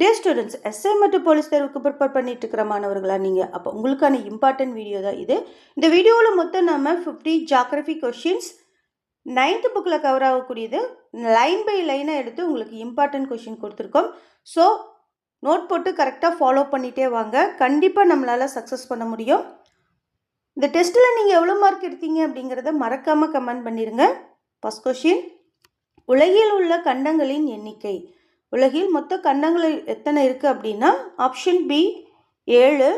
டே students SI மற்றும் police தேர்வுக்கு prepare பண்ணிட்டு இருக்கிற மாணவர்களா நீங்கள் அப்போ உங்களுக்கான இம்பார்ட்டன்ட் வீடியோ தான் இது. இந்த வீடியோவில் மொத்தம் நம்ம ஃபிஃப்டி ஜாகிரபி கொஷின்ஸ் நைன்த்து புக்கில் கவர் ஆகக்கூடியது. லைன் பை லைனாக எடுத்து உங்களுக்கு இம்பார்ட்டன்ட் கொஷின் கொடுத்துருக்கோம். ஸோ நோட் போட்டு கரெக்டாக ஃபாலோ பண்ணிகிட்டே வாங்க. கண்டிப்பாக நம்மளால் சக்ஸஸ் பண்ண முடியும். இந்த டெஸ்ட்டில் நீங்கள் எவ்வளோ மார்க் எடுத்தீங்க அப்படிங்கிறத மறக்காமல் கமெண்ட் பண்ணிடுங்க ஃபஸ்ட் கொஷின் உலகில் உள்ள கண்டங்களின் எண்ணிக்கை. உலகில் மொத்த கண்டங்கள் எத்தனை இருக்குது அப்படின்னா ஆப்ஷன் பி ஏழு.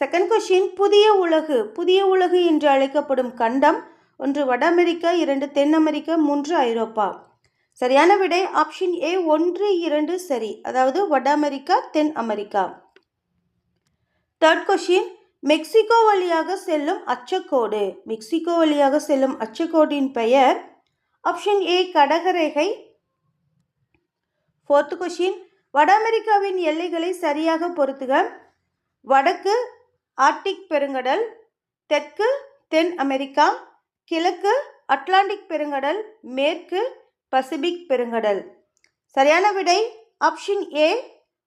செகண்ட் கொஷின் புதிய உலகு. புதிய உலகு என்று அழைக்கப்படும் கண்டம் ஒன்று வட அமெரிக்கா இரண்டு தென் அமெரிக்கா மூன்று ஐரோப்பா. சரியான விடை ஆப்ஷன் ஏ ஒன்று இரண்டு சரி. அதாவது வட அமெரிக்கா தென் அமெரிக்கா. தேர்ட் கொஷின் மெக்சிகோ வழியாக செல்லும் அச்சக்கோடு. மெக்சிகோ வழியாக செல்லும் அச்சக்கோடின் பெயர் ஆப்ஷன் ஏ கடகரேகை ஃபோர்த் கொஷின் வட அமெரிக்காவின் எல்லைகளை சரியாக பொருத்துக வடக்கு ஆர்டிக் பெருங்கடல் தெற்கு தென் அமெரிக்கா கிழக்கு அட்லாண்டிக் பெருங்கடல் மேற்கு பசிபிக் பெருங்கடல். சரியான விடை ஆப்ஷன் ஏ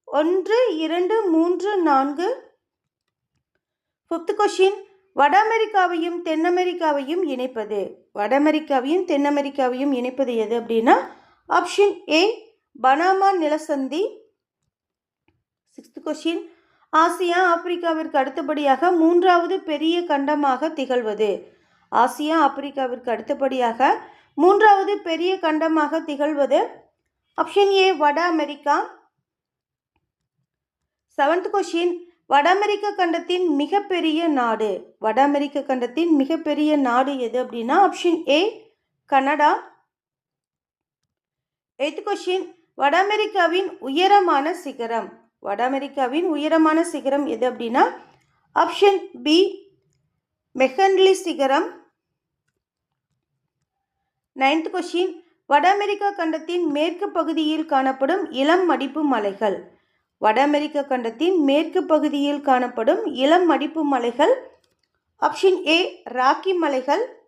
ஒன்று இரண்டு மூன்று நான்கு. ஃபிஃப்த் கொஷின் வட அமெரிக்காவையும் தென் அமெரிக்காவையும் இணைப்பது. வட அமெரிக்காவையும் தென் அமெரிக்காவையும் இணைப்பது எது அப்படின்னா ஆப்ஷன் ஏ பனாமா நிலசந்தி. சிக்ஸ்த் கொஷின் ஆசியா ஆப்பிரிக்காவிற்கு அடுத்தபடியாக மூன்றாவது பெரிய கண்டமாக திகழ்வது. ஆசியா ஆப்பிரிக்காவிற்கு அடுத்தபடியாக மூன்றாவது பெரிய கண்டமாக திகழ்வது. ஆப்ஷன் ஏ வட அமெரிக்கா. செவன்த் கொஷின் வட அமெரிக்க கண்டத்தின் மிகப்பெரிய நாடு. வட அமெரிக்க கண்டத்தின் மிகப்பெரிய நாடு எது அப்படின்னா option A Canada. Eighth question வட அமெரிக்காவின் உயரமான சிகரம். வட அமெரிக்காவின் உயரமான சிகரம் எது அப்படின்னா ஆப்ஷன் பி மெஹன்லி சிகரம். நைன்த் கொஷின் வட அமெரிக்கா கண்டத்தின் மேற்கு பகுதியில் காணப்படும் இளம் மடிப்பு மலைகள். வட அமெரிக்க கண்டத்தின் மேற்கு பகுதியில் காணப்படும் இளம் மடிப்பு மலைகள். ஆப்ஷன் ஏ ராக்கி மலைகள்.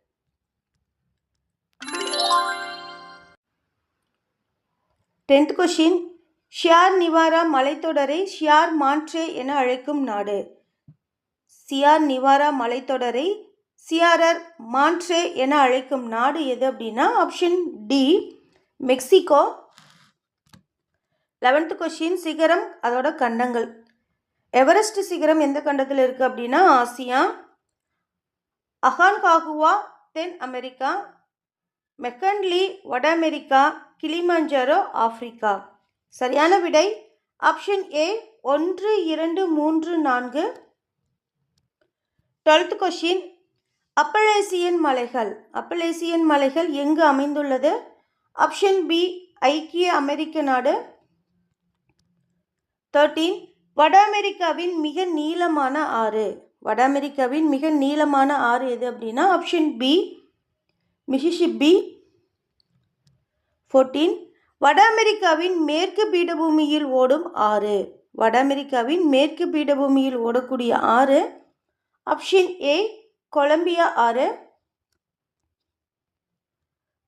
டென்த் கொஷின் ஷியார் நிவாரா மலைத்தொடரை ஷியார் மான்ட்ரே என அழைக்கும் நாடு. சியார் நிவாரா மலைத்தொடரை சியாரர் மான்ட்ரே என அழைக்கும் நாடு எது அப்படின்னா option D Mexico. Eleventh question சிகரம் அதோட கண்டங்கள். எவரெஸ்ட் சிகரம் எந்த கண்டத்தில் இருக்குது அப்படின்னா ஆசியா. அகான்காகுவா தென் அமெரிக்கா. மெக்கன்லி வட அமெரிக்கா கிளிமஞ்சரோ ஆப்பிரிக்கா. சரியான விடை? ஆப்ஷன் ஏ ஒன்று இரண்டு மூன்று நான்கு. டுவெல்த் கொஷின் அப்பலேசியன் மலைகள். அப்பலேசியன் மலைகள் எங்கு அமைந்துள்ளது? ஆப்ஷன் பி ஐக்கிய அமெரிக்க நாடு. தேர்ட்டீன் வட அமெரிக்காவின் மிக நீளமான ஆறு. வட அமெரிக்காவின் மிக நீளமான ஆறு எது அப்படின்னா ஆப்ஷன் பி மிசிசிப்பி ஃபோர்டீன் வட அமெரிக்காவின் மேற்கு பீடபூமியில் ஓடும் ஆறு. வட அமெரிக்காவின் மேற்கு பீடபூமியில் ஓடக்கூடிய ஆறு. ஆப்ஷன் ஏ கொலம்பியா ஆறு.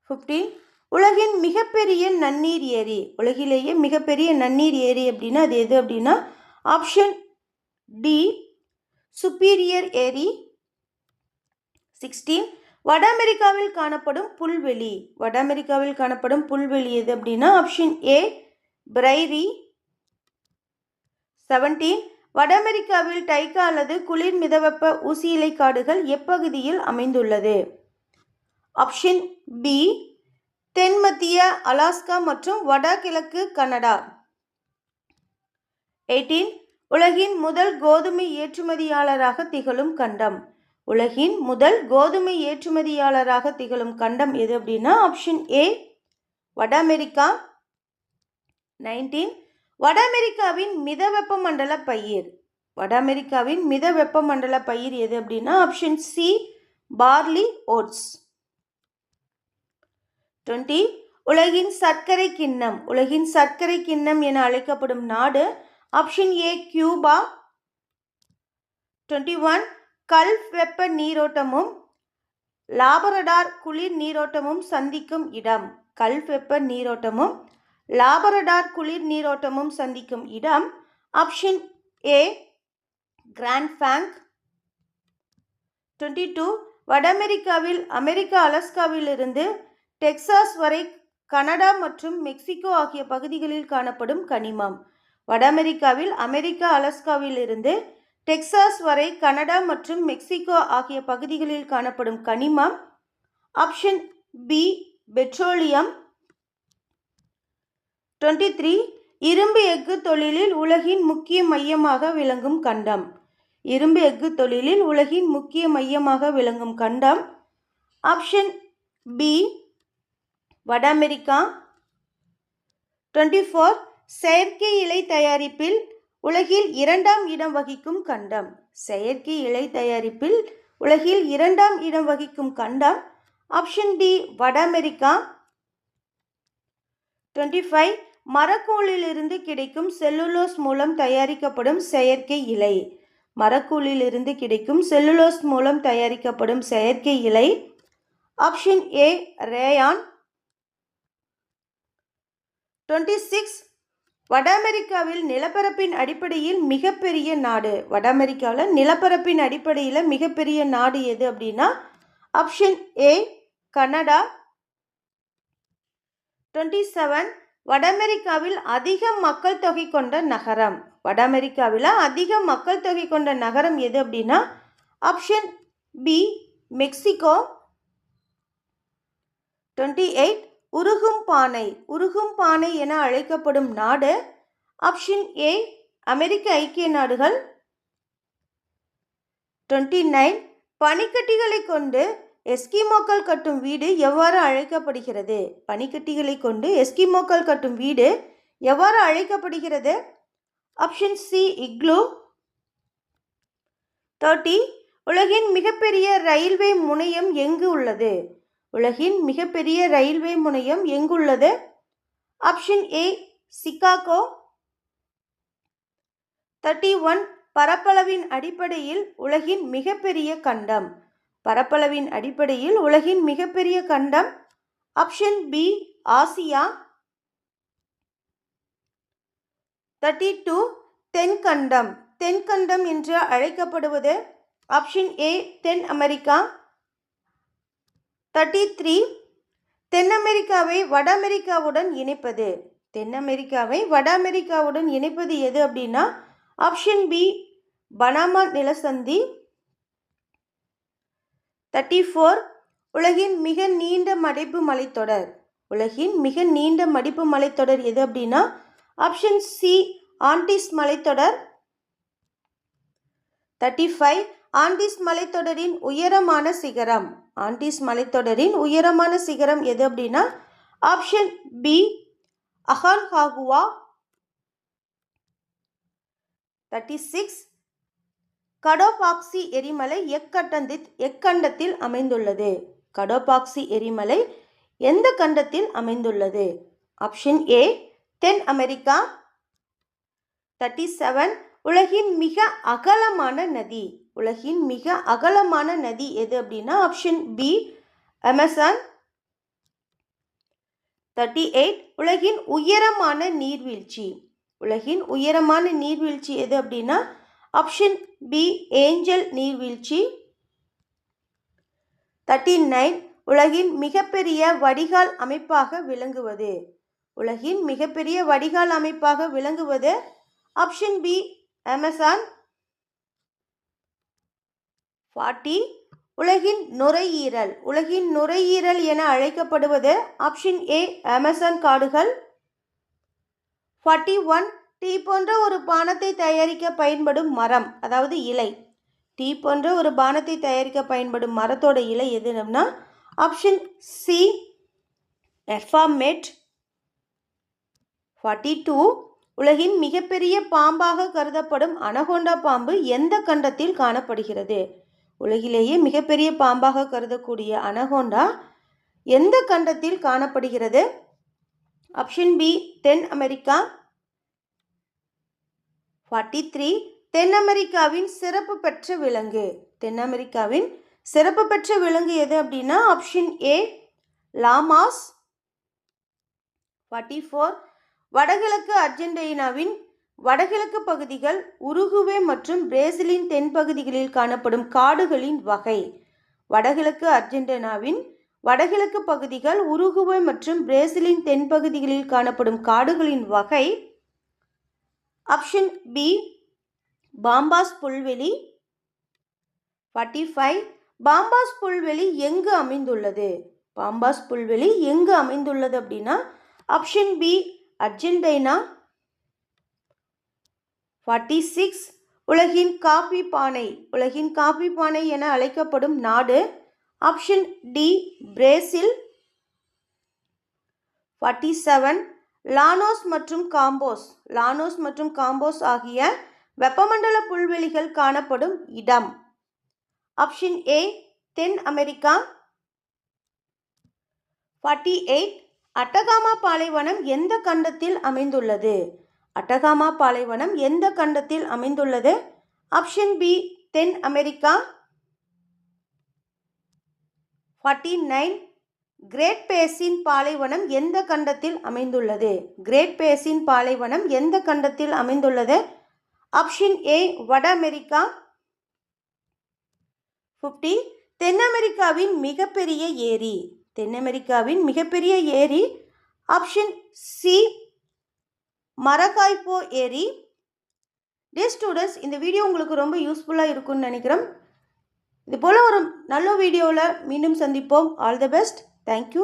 ஃபிஃப்டீன் உலகின் மிகப்பெரிய நன்னீர் ஏரி. உலகிலேயே மிகப்பெரிய நன்னீர் ஏரி அப்படின்னா அது எது அப்படின்னா ஆப்ஷன் டி சுப்பீரியர் ஏரி. சிக்ஸ்டீன் வட அமெரிக்காவில் காணப்படும் புல்வெளி. வட அமெரிக்காவில் காணப்படும் புல்வெளி எது அப்படின்னா ஆப்ஷன் ஏ பிரைரி. செவன்டீன் வட அமெரிக்காவில் டைகா அல்லது குளிர் மிதவெப்ப ஊசியிலை காடுகள் எப்பகுதியில் அமைந்துள்ளது? ஆப்ஷன் பி தென் மத்திய அலாஸ்கா மற்றும் வடகிழக்கு கனடா. எயிட்டீன் உலகின் முதல் கோதுமை ஏற்றுமதியாளராக திகழும் கண்டம். உலகின் முதல் கோதுமை ஏற்றுமதியாளராக திகழும் கண்டம் எது அப்படின்னா ஆப்ஷன் ஏ வட அமெரிக்கா. நைன்டீன் வட அமெரிக்காவின் மித வெப்பமண்டல பயிர். வட அமெரிக்காவின் மித வெப்பமண்டல பயிர் எது அப்படின்னா option C barley oats twenty உலகின் சர்க்கரை கிண்ணம். உலகின் சர்க்கரை கிண்ணம் என அழைக்கப்படும் நாடு option A Cuba twenty one Gulf வெப்ப நீரோட்டமும் லாபரடார் குளிர் நீரோட்டமும் சந்திக்கும் இடம். கல்ஃப் வெப்ப நீரோட்டமும் லாபரடார் குளிர் நீரோட்டமும் சந்திக்கும் இடம். Option A Grand Bank twenty two வட அமெரிக்காவில் அமெரிக்கா அலஸ்காவிலிருந்து டெக்சாஸ் வரை கனடா மற்றும் மெக்சிகோ ஆகிய பகுதிகளில் காணப்படும் கனிமம். வட அமெரிக்காவில் அமெரிக்கா அலஸ்காவிலிருந்து டெக்சாஸ் வரை கனடா மற்றும் மெக்சிகோ ஆகிய பகுதிகளில் காணப்படும் கனிமம் option B petroleum. Twenty three இரும்பு எஃகு தொழிலில் உலகின் முக்கிய மையமாக விளங்கும் கண்டம். இரும்பு எஃகு தொழிலில் உலகின் முக்கிய மையமாக விளங்கும் கண்டம். ஆப்ஷன் பி வட அமெரிக்கா. டுவெண்ட்டி ஃபோர் செயற்கை இலை தயாரிப்பில் உலகில் இரண்டாம் இடம் வகிக்கும் கண்டம். செயற்கை இலை தயாரிப்பில் உலகில் இரண்டாம் இடம் வகிக்கும் கண்டம். ஆப்ஷன் டி வட அமெரிக்கா. டுவெண்ட்டி ஃபைவ் மரக்கூழிலிருந்து கிடைக்கும் செல்லுலோஸ் மூலம் தயாரிக்கப்படும் செயற்கை இலை. மரக்கூழிலிருந்து கிடைக்கும் செல்லுலோஸ் மூலம் தயாரிக்கப்படும் செயற்கை இலை. Option A rayon. Twenty six வட அமெரிக்காவில் நிலப்பரப்பின் அடிப்படையில் மிகப்பெரிய நாடு. வட அமெரிக்காவில் நிலப்பரப்பின் அடிப்படையில் மிகப்பெரிய நாடு எது அப்படின்னா option A Canada. Twenty seven வட அமெரிக்காவில் அதிக மக்கள் தொகை கொண்ட நகரம். வட அமெரிக்காவில் அதிக மக்கள் தொகை கொண்ட நகரம் எது அப்படின்னா option B Mexico. Twenty eight உருகும் பானை. உருகும் பானை என அழைக்கப்படும் நாடு ஆப்ஷன் ஏ அமெரிக்க ஐக்கிய நாடுகள். டுவெண்ட்டி நைன் பனிக்கட்டிகளை கொண்டு எஸ்கிமோக்கள் கட்டும் வீடு எவ்வாறு அழைக்கப்படுகிறது? பனிக்கட்டிகளை கொண்டு எஸ்கிமோக்கள் கட்டும் வீடு எவ்வாறு அழைக்கப்படுகிறது? Option C igloo. தேர்ட்டி உலகின் மிகப்பெரிய ரயில்வே முனையம் எங்கு உள்ளது? உலகின் மிகப்பெரிய ரயில்வே முனையம் எங்குள்ளது? Option A Chicago thirty one பரப்பளவின் அடிப்படையில் உலகின் மிகப்பெரிய கண்டம். பரப்பளவின் அடிப்படையில் உலகின் மிகப்பெரிய கண்டம். Option B Asia. Thirty two தென்கண்டம். தென்கண்டம் என்று அழைக்கப்படுவது? ஆப்ஷன் ஏ தென் அமெரிக்கா. தேர்ட்டி த்ரீ தென் அமெரிக்காவை வட அமெரிக்காவுடன் இணைப்பது. தென் அமெரிக்காவை வட அமெரிக்காவுடன் இணைப்பது எது அப்படின்னா ஆப்ஷன் பி பனாமா நிலசந்தி. தேர்ட்டி ஃபோர் உலகின் மிக நீண்ட மடிப்பு மலைத்தொடர். உலகின் மிக நீண்ட மடிப்பு மலைத்தொடர் எது அப்படின்னா ஆப்ஷன் சி ஆண்டிஸ் மலைத்தொடர். தேர்ட்டி ஃபைவ் ஆண்டிஸ் மலைத்தொடரின் உயரமான சிகரம். ஆண்டிஸ் மலைத்தொடரின் உயரமான சிகரம் எது அப்படின்னா option B Aconcagua thirty six Cotopaxi எரிமலை எக்கண்டத்தில் எக்கண்டத்தில் அமைந்துள்ளது. கடோபாக்சி எரிமலை எந்த கண்டத்தில் அமைந்துள்ளது? ஆப்ஷன் ஏ தென் அமெரிக்கா. தேர்ட்டி செவன் உலகின் மிக அகலமான நதி. உலகின் மிக அகலமான நதி எது அப்படின்னா option B Amazon thirty eight உலகின் உயரமான நீர்வீழ்ச்சி. உலகின் உயரமான நீர்வீழ்ச்சி எது அப்படின்னா ஆப்ஷன் பி ஏஞ்சல் நீர்வீழ்ச்சி. தேர்ட்டி நைன் உலகின் மிகப்பெரிய வடிகால் அமைப்பாக விளங்குவது. உலகின் மிகப்பெரிய வடிகால் அமைப்பாக விளங்குவது ஆப்ஷன் பி அமேசான் ஃபார்ட்டி உலகின் நுரையீரல். உலகின் நுரையீரல் என அழைக்கப்படுவது ஆப்ஷன் ஏ அமேசான் காடுகள். ஃபார்ட்டி ஒன் டீ போன்ற ஒரு பானத்தை தயாரிக்க பயன்படும் மரம் அதாவது இலை. டீ போன்ற ஒரு பானத்தை தயாரிக்க பயன்படும் மரத்தோட இலை எதுனா ஆப்ஷன் சி எர்ஃபாமேட் ஃபார்ட்டி டூ உலகின் மிகப்பெரிய பாம்பாக கருதப்படும் அனகொண்டா பாம்பு எந்த கண்டத்தில் காணப்படுகிறது? உலகிலேயே மிகப்பெரிய பாம்பாக கருதக்கூடிய அனகோண்டா எந்த கண்டத்தில் காணப்படுகிறது? ஆப்ஷன் பி தென் அமெரிக்கா. ஃபார்ட்டி த்ரீ தென் அமெரிக்காவின் சிறப்பு பெற்ற விலங்கு. தென் அமெரிக்காவின் சிறப்பு பெற்ற விலங்கு எது அப்படின்னா option A llamas. Forty four வடகிழக்கு அர்ஜென்டினாவின் வடகிழக்கு பகுதிகள் உருகுவே மற்றும் பிரேசிலின் தென்பகுதிகளில் காணப்படும் காடுகளின் வகை. வடகிழக்கு அர்ஜென்டினாவின் வடகிழக்கு பகுதிகள் உருகுவே மற்றும் பிரேசிலின் தென்பகுதிகளில் காணப்படும் காடுகளின் வகை. ஆப்ஷன் பி பாம்பாஸ் புல்வெளி. ஃபார்ட்டி ஃபைவ் பாம்பாஸ் புல்வெளி எங்கு அமைந்துள்ளது? பாம்பாஸ் புல்வெளி எங்கு அமைந்துள்ளது அப்படின்னா option B Argentina forty six உலகின் காபி பானை. உலகின் காபி பானை என அழைக்கப்படும் நாடு option D Brazil forty seven llanos மற்றும் காம்போஸ் லானோஸ் மற்றும் காம்போஸ் ஆகிய வெப்பமண்டல புல்வெளிகள் காணப்படும் இடம். ஆப்ஷன் ஏ தென் அமெரிக்கா. ஃபார்ட்டி எயிட் அட்டகாமா பாலைவனம் எந்த கண்டத்தில் அமைந்துள்ளது? அட்டகாமா பாலைவனம் எந்த கண்டத்தில் அமைந்துள்ளது? ஆப்ஷன் பி தென் America. Forty nine great basin பாலைவனம் எந்த கண்டத்தில் அமைந்துள்ளது? கிரேட் பேசின் பாலைவனம் எந்த கண்டத்தில் அமைந்துள்ளது? ஆப்ஷன் ஏ வட அமெரிக்கா. ஃபிஃப்டி தென் அமெரிக்காவின் மிகப்பெரிய ஏரி. தென் அமெரிக்காவின் மிகப்பெரிய ஏரி. ஆப்ஷன் சி மரக்காய்ப்போ ஏரி. டே ஸ்டூடெண்ட்ஸ் இந்த வீடியோ உங்களுக்கு ரொம்ப யூஸ்ஃபுல்லாக இருக்கும்னு நினைக்கிறோம். இது போல் ஒரு நல்ல வீடியோவில் மீண்டும் சந்திப்போம். All the best thank you